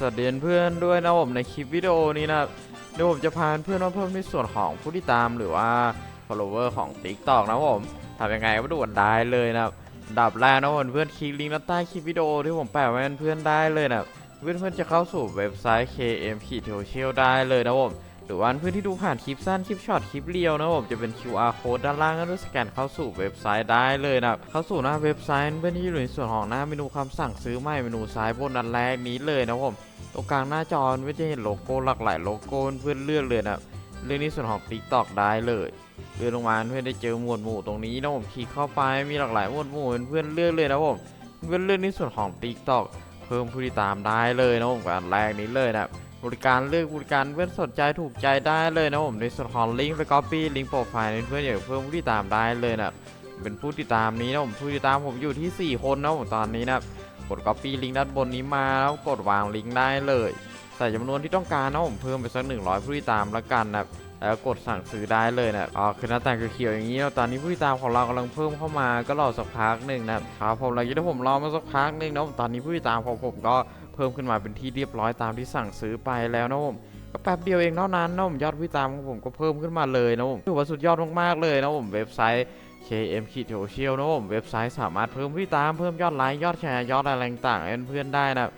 สวัสดีเพื่อนด้วยนะผมในคลิปวิดีโอนี้นะครับเดี๋ยวผมจะพาเพื่อนมาเพิ่มในส่วนของผู้ติดตามหรือว่า follower ของ TikTok นะผมทำยังไงก็มาดูกันได้เลยนะครับดับแรกนะผมเพื่อนคลิกลิงก์ด้านใต้คลิปวิดีโอที่ผมแปะไว้ให้เพื่อนได้เลยนะเพื่อนเพื่อนจะเข้าสู่เว็บไซต์ KM k t o c i a l ได้เลยนะผม หรือว่าเพื่อนที่ดูผ่านคลิปสั้นคลิปช็อตคลิปเรียวนะผมจะเป็น QR code ด้านล่างก็ด้วยสแกนเข้าสู่เว็บไซต์ได้เลยนะครับเข้าสู่หน้าเว็บไซต์เพื่อนที่อยู่ในส่วนของหน้าเมนูคำสั่งซื้อใหม่เมนูซ้ายบนอันแรกนี้เลยนะผมตรงกลางหน้าจอไม่จะเห็นโลโก้หลากหลายโลโก้เพื่อนเลือกเลยนะเรื่องนี้ส่วนของ TikTok ได้เลยเลื่อนลงมาเพื่อนได้เจอหมวดหมู่ตรงนี้นะผมคลิกเข้าไปมีหลากหลายหมวดหมู่เพื่อนเลือกเลยนะผมเพื่อนเลือกในส่วนของ TikTok เพิ่มผู้ติดตามได้เลยนะผมการแรกนี้เลยนะ บริการเลือกบริการเพื่อนสนใจถูกใจได้เลยนะผมในส่วนของลิงก์ไป Copy ลิงก์โปรไฟล์เพื่อนอยากเพิ่มผู้ติดตามได้เลยนะเป็นผู้ติดตามนี้นะผมผู้ติดตามผมอยู่ที่ 4 คนนะผมตอนนี้นะกด Copy ลิงก์ด้านบนนี้มาแล้วกดวางลิงก์ได้เลยใส่จำนวนที่ต้องการนะผมเพิ่มไปสัก100 ผู้ติดตามแล้วกันนะแล้วกดสั่งซื้อได้เลยนะอ๋อคือหน้าต่างเขียวอย่างนี้แล้วตอนนี้ผู้ติดตามของเรากำลังเพิ่มเข้ามาก็รอสักพักหนึ่งนะครับผมหลังจากที่ผมรอมาสักพักหนึ่งนะผมตอนนี้ผู้ติดตามของผมก็ พิ่มขึ้นมาเป็นที่เรียบร้อยตามที่สั่งซื้อไปแล้วนะผมก็แป๊บเดียวเองเท่านั้นนะผมยอดวิตามของผมก็เพิ่มขึ้นมาเลยนะผมถือว่าสุดยอดมากๆเลยนะผมเว็บไซต์ KM k i t o c i a l นะผมเว็บไซต์สามารถเพิ่มวิตามเพิ่มยอดไลค์ยอดแชร์ยอดอะไรต่างๆเพื่อนๆได้นะครับ